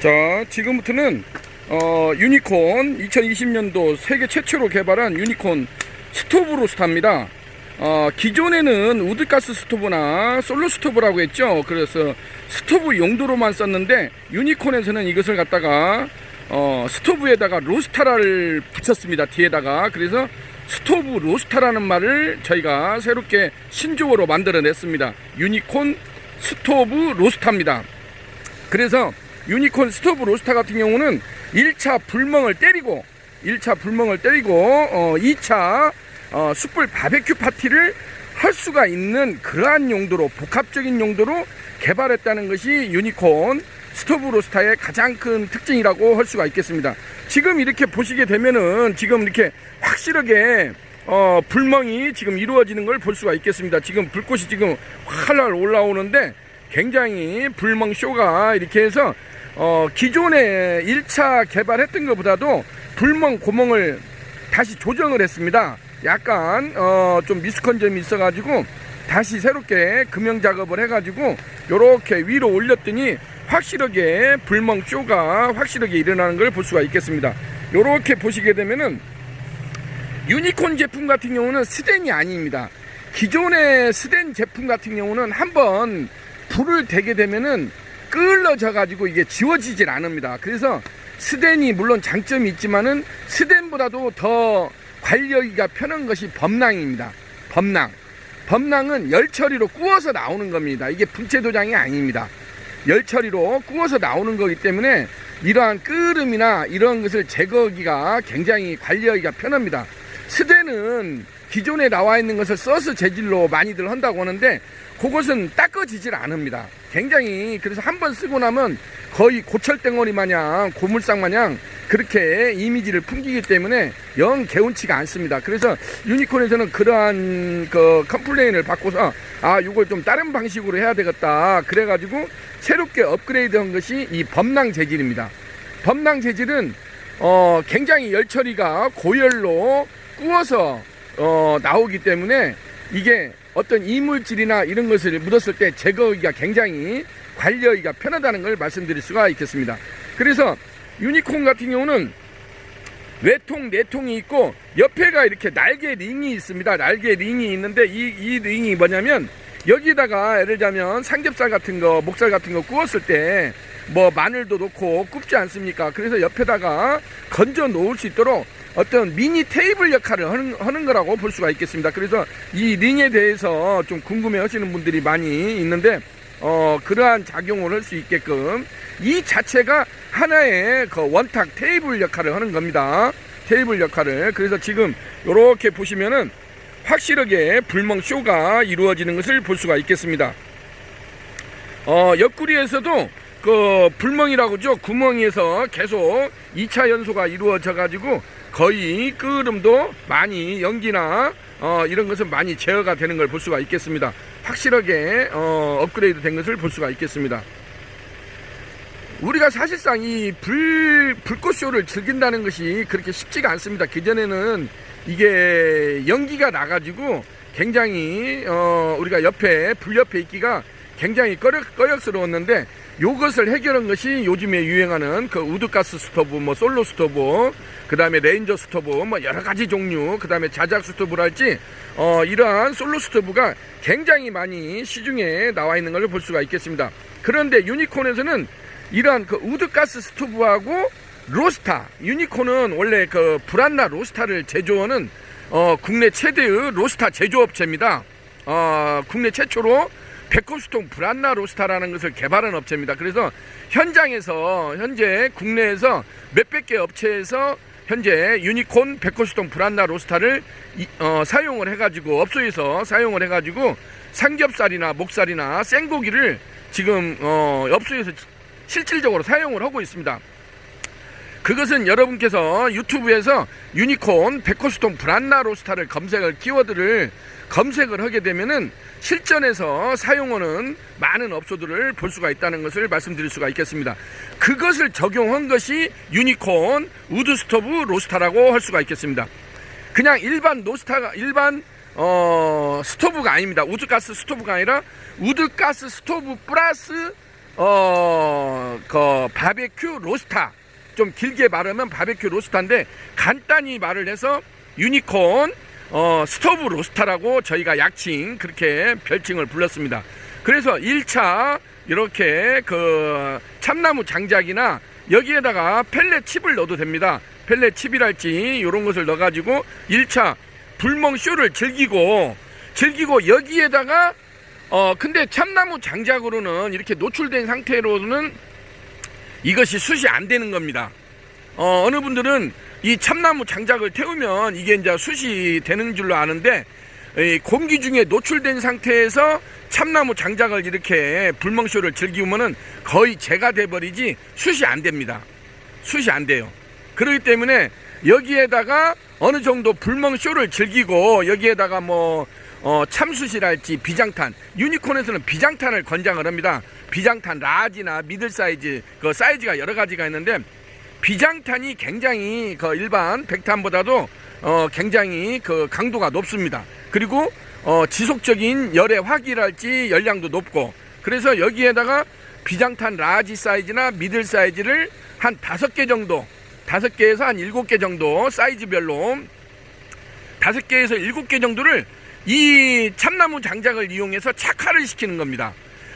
자, 지금부터는 어, 유니콘 2020년도 세계 최초로 개발한 유니콘 스토브 로스터입니다. 어, 기존에는 우드가스 스토브나 솔로 스토브라고 했죠. 그래서 스토브 용도로만 썼는데 유니콘에서는 이것을 갖다가 어, 스토브에다가 로스타라를 붙였습니다. 뒤에다가 그래서 스토브 로스타라는 말을 저희가 새롭게 신조어로 만들어냈습니다. 유니콘 스토브 로스타입니다. 그래서 유니콘 스토브 로스터 같은 경우는 1차 불멍을 때리고 1차 불멍을 때리고 어, 2차 어, 숯불 바베큐 파티를 할 수가 있는 그러한 용도로 복합적인 용도로 개발했다는 것이 유니콘 스토브 로스터의 가장 큰 특징이라고 할 수가 있겠습니다. 지금 이렇게 보시게 되면은 지금 이렇게 확실하게 어, 불멍이 지금 이루어지는 걸 볼 수가 있겠습니다. 지금 불꽃이 지금 활활 올라오는데 굉장히 불멍 쇼가 이렇게 해서 어, 기존에 1차 개발했던 것보다도 불멍 고멍을 다시 조정을 했습니다. 약간 어, 좀 미숙한 점이 있어가지고 다시 새롭게 금형 작업을 해가지고 이렇게 위로 올렸더니 확실하게 불멍 쇼가 확실하게 일어나는 걸 볼 수가 있겠습니다. 이렇게 보시게 되면은 유니콘 제품 같은 경우는 스덴이 아닙니다. 기존의 스덴 제품 같은 경우는 한번 불을 대게 되면은 끌러져 가지고 이게 지워지질 않습니다. 그래서 스덴이 물론 장점이 있지만은 스덴보다도 더 관리하기가 편한 것이 범낭입니다. 범낭. 범낭은 열 처리로 구워서 나오는 겁니다. 이게 분체 도장이 아닙니다. 열 처리로 구워서 나오는 거기 때문에 이러한 끓음이나 이런 것을 제거하기가 굉장히 관리하기가 편합니다. 스대는 기존에 나와 있는 것을 서스 재질로 많이들 한다고 하는데 그것은 닦아지질 않습니다. 굉장히 그래서 한 번 쓰고 나면 거의 고철덩어리 마냥 고물상 마냥 그렇게 이미지를 풍기기 때문에 영 개운치가 않습니다. 그래서 유니콘에서는 그러한 그 컴플레인을 받고서 아 이걸 좀 다른 방식으로 해야 되겠다. 그래가지고 새롭게 업그레이드한 것이 이 범낭 재질입니다. 범낭 재질은 어 굉장히 열 처리가 고열로 구워서 어 나오기 때문에 이게 어떤 이물질이나 이런 것을 묻었을 때 제거하기가 굉장히 관리하기가 편하다는 걸 말씀드릴 수가 있겠습니다. 그래서 유니콘 같은 경우는 외통, 내통이 있고 옆에가 이렇게 날개 링이 있습니다. 날개 링이 있는데 이, 이 링이 뭐냐면 여기다가 예를 들자면 삼겹살 같은 거, 목살 같은 거 구웠을 때 뭐 마늘도 넣고 굽지 않습니까? 그래서 옆에다가 건져 놓을 수 있도록 어떤 미니 테이블 역할을 하는, 하는 거라고 볼 수가 있겠습니다. 그래서 이 링에 대해서 좀 궁금해 하시는 분들이 많이 있는데 어, 그러한 작용을 할 수 있게끔 이 자체가 하나의 그 원탁 테이블 역할을 하는 겁니다. 테이블 역할을. 그래서 지금 이렇게 보시면은 확실하게 불멍 쇼가 이루어지는 것을 볼 수가 있겠습니다. 어, 옆구리에서도 그 불멍이라고죠. 구멍에서 계속 2차 연소가 이루어져 가지고 거의 끓음도 많이 연기나 어, 이런 것은 많이 제어가 되는 걸 볼 수가 있겠습니다. 확실하게 어, 업그레이드 된 것을 볼 수가 있겠습니다. 우리가 사실상 이 불, 불꽃쇼를 즐긴다는 것이 그렇게 쉽지가 않습니다. 그전에는 이게 연기가 나가지고 굉장히, 어, 우리가 옆에, 불 옆에 있기가 굉장히 꺼력, 꺼력스러웠는데 요것을 해결한 것이 요즘에 유행하는 그 우드가스 스토브, 뭐 솔로 스토브, 그 다음에 레인저 스토브, 뭐 여러 가지 종류, 그 다음에 자작 스토브랄지, 어, 이러한 솔로 스토브가 굉장히 많이 시중에 나와 있는 걸 볼 수가 있겠습니다. 그런데 유니콘에서는 이러한 그 우드가스 스토브하고 로스타, 유니콘은 원래 그 브란나 로스타를 제조하는 어, 국내 최대의 로스타 제조업체입니다. 어, 국내 최초로 백호수통 브란나 로스타라는 것을 개발한 업체입니다. 그래서 현장에서 현재 국내에서 몇백 개 업체에서 현재 유니콘 백호수통 브란나 로스타를 이- 어, 사용을 해가지고 업소에서 사용을 해가지고 삼겹살이나 목살이나 생고기를 지금 어, 업소에서 실질적으로 사용을 하고 있습니다. 그것은 여러분께서 유튜브에서 유니콘 백호수통 브란나 로스타를 검색을 키워드를 검색을 하게 되면은 실전에서 사용하는 많은 업소들을 볼 수가 있다는 것을 말씀드릴 수가 있겠습니다. 그것을 적용한 것이 유니콘 우드 스토브 로스타라고 할 수가 있겠습니다. 그냥 일반 노스타가 일반 어 스토브가 아닙니다. 우드가스 스토브가 아니라 우드가스 스토브 플러스 어, 그 바베큐 로스타. 좀 길게 말하면 바베큐 로스타인데 간단히 말을 해서 유니콘 어, 스토브 로스타라고 저희가 약칭 그렇게 별칭을 불렀습니다. 그래서 1차 이렇게 그 참나무 장작이나 여기에다가 펠렛 칩을 넣어도 됩니다. 펠렛 칩이랄지 이런 것을 넣어가지고 1차 불멍 쇼를 즐기고 즐기고 여기에다가 어 근데 참나무 장작으로는 이렇게 노출된 상태로는 이것이 숯이 안 되는 겁니다. 어, 어느 분들은 이 참나무 장작을 태우면 이게 이제 숯이 되는 줄로 아는데 이 공기 중에 노출된 상태에서 참나무 장작을 이렇게 불멍쇼를 즐기면은 거의 재가 돼버리지 숯이 안 됩니다. 숯이 안 돼요. 그렇기 때문에 여기에다가 어느 정도 불멍쇼를 즐기고 여기에다가 뭐 어, 참숯이랄지 비장탄 유니콘에서는 비장탄을 권장을 합니다. 비장탄 라지나 미들 사이즈 그 사이즈가 여러 가지가 있는데 비장탄이 굉장히 그 일반 백탄보다도 어 굉장히 그 강도가 높습니다. 그리고 어 지속적인 열의 화기랄지 열량도 높고 그래서 여기에다가 비장탄 라지 사이즈나 미들 사이즈를 한 다섯 개 정도 다섯 개에서 한 일곱 개 정도 사이즈별로 다섯 개에서 일곱 개 정도를 이 참나무 장작을 이용해서 착화를 시키는 겁니다.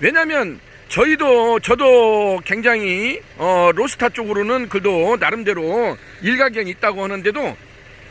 왜냐하면 저희도 저도 굉장히 어, 로스타 쪽으로는 그래도 나름대로 일가견이 있다고 하는데도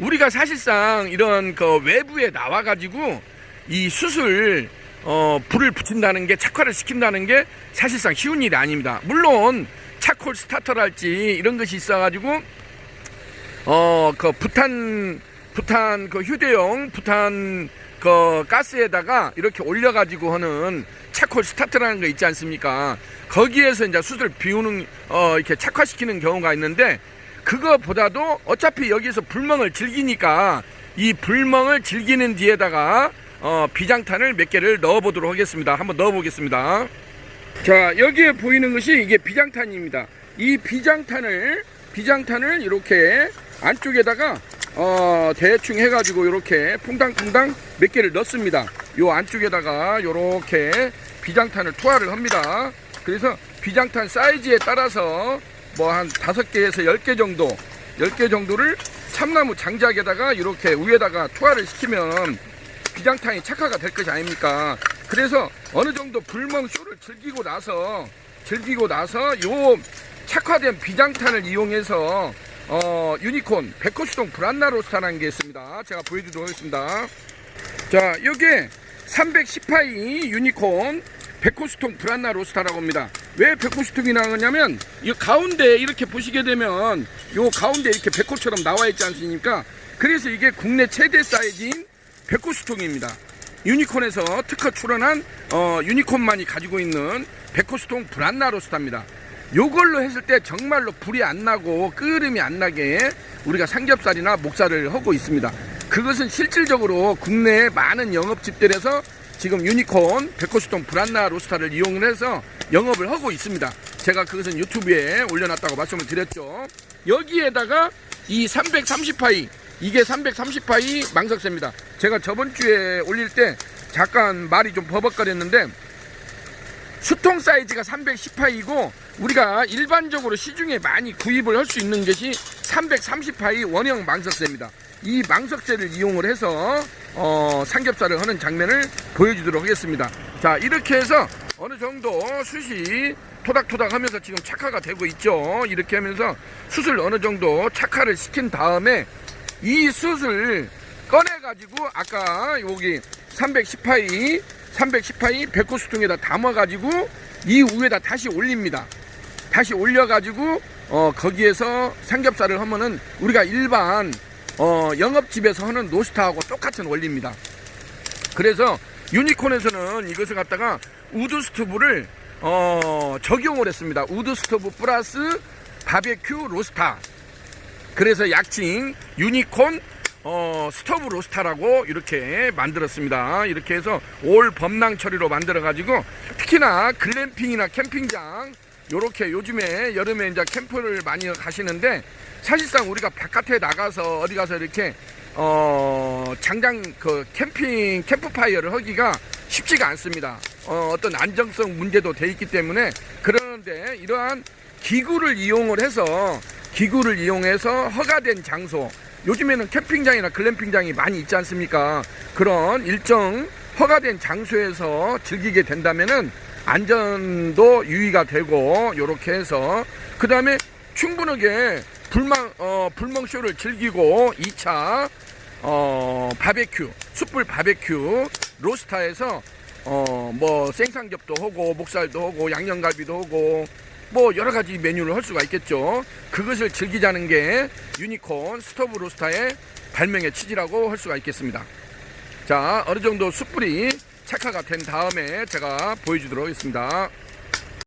우리가 사실상 이런 그 외부에 나와 가지고 이 숯을 어, 불을 붙인다는 게 착화를 시킨다는 게 사실상 쉬운 일이 아닙니다. 물론 차콜 스타터랄지 이런 것이 있어 가지고 어 그 부탄 부탄 그 휴대용 부탄 그 가스에다가 이렇게 올려가지고 하는 차콜 스타트라는 거 있지 않습니까? 거기에서 이제 숯을 비우는 어 이렇게 착화시키는 경우가 있는데 그거보다도 어차피 여기서 불멍을 즐기니까 이 불멍을 즐기는 뒤에다가 어 비장탄을 몇 개를 넣어 보도록 하겠습니다. 한번 넣어 보겠습니다. 자 여기에 보이는 것이 이게 비장탄입니다. 이 비장탄을 비장탄을 이렇게 안쪽에다가 어 대충 해가지고 이렇게 퐁당퐁당 몇 개를 넣습니다. 요 안쪽에다가 이렇게 비장탄을 투하를 합니다. 그래서 비장탄 사이즈에 따라서 뭐 한 다섯 개에서 열 개 정도, 열 개 정도를 참나무 장작에다가 이렇게 위에다가 투하를 시키면 비장탄이 착화가 될 것이 아닙니까? 그래서 어느 정도 불멍 쇼를 즐기고 나서 즐기고 나서 요 착화된 비장탄을 이용해서 어 유니콘 백호수동 브란나 로스타라는 게 있습니다. 제가 보여드리도록 하겠습니다. 자 여기에 310파이 유니콘 백호수통 브란나 로스타라고 합니다. 왜 백호수통이 나오냐면 이 가운데 이렇게 보시게 되면 요 가운데 이렇게 백호처럼 나와 있지 않습니까? 그래서 이게 국내 최대 사이즈인 백호수통입니다. 유니콘에서 특허 출원한 어, 유니콘만이 가지고 있는 백호수통 브란나 로스타입니다. 요걸로 했을 때 정말로 불이 안 나고 끓음이 안 나게 우리가 삼겹살이나 목살을 하고 있습니다. 그것은 실질적으로 국내 많은 영업집들에서 지금 유니콘 백호수통 브란나 로스타를 이용을 해서 영업을 하고 있습니다. 제가 그것은 유튜브에 올려놨다고 말씀을 드렸죠. 여기에다가 이 330파이 이게 330파이 망석쇠입니다. 제가 저번 주에 올릴 때 잠깐 말이 좀 버벅거렸는데 수통 사이즈가 310파이고 우리가 일반적으로 시중에 많이 구입을 할 수 있는 것이 330파이 원형 망석쇠입니다. 이 망석쇠를 이용을 해서 어, 삼겹살을 하는 장면을 보여주도록 하겠습니다. 자 이렇게 해서 어느 정도 숯이 토닥토닥 하면서 지금 착화가 되고 있죠. 이렇게 하면서 숯을 어느 정도 착화를 시킨 다음에 이 숯을 꺼내 가지고 아까 여기 310파이 310파이 백호수통에다 담아 가지고 이 위에다 다시 올립니다. 다시 올려 가지고 어 거기에서 삼겹살을 하면은 우리가 일반 어 영업집에서 하는 노스타하고 똑같은 원리입니다. 그래서 유니콘에서는 이것을 갖다가 우드 스토브를 어 적용을 했습니다. 우드 스토브 플러스 바베큐 로스타. 그래서 약칭 유니콘 어, 스토브 로스타라고 이렇게 만들었습니다. 이렇게 해서 올 범랑 처리로 만들어 가지고 특히나 글램핑이나 캠핑장 요렇게 요즘에 여름에 이제 캠프를 많이 가시는데 사실상 우리가 바깥에 나가서 어디 가서 이렇게 어 장장 그 캠핑 캠프파이어를 하기가 쉽지가 않습니다. 어, 어떤 안정성 문제도 돼 있기 때문에 그러는데 이러한 기구를 이용을 해서 기구를 이용해서 허가된 장소 요즘에는 캠핑장이나 글램핑장이 많이 있지 않습니까? 그런 일정 허가된 장소에서 즐기게 된다면은 안전도 유의가 되고 요렇게 해서 그 다음에 충분하게 불망 어 불멍 쇼를 즐기고 2차 어 바베큐 숯불 바베큐 로스타에서 어 뭐 생삼겹도 하고 목살도 하고 양념갈비도 하고 뭐 여러 가지 메뉴를 할 수가 있겠죠. 그것을 즐기자는 게 유니콘 스토브 로스타의 발명의 취지라고 할 수가 있겠습니다. 자, 어느 정도 숯불이 착화가 된 다음에 제가 보여주도록 하겠습니다.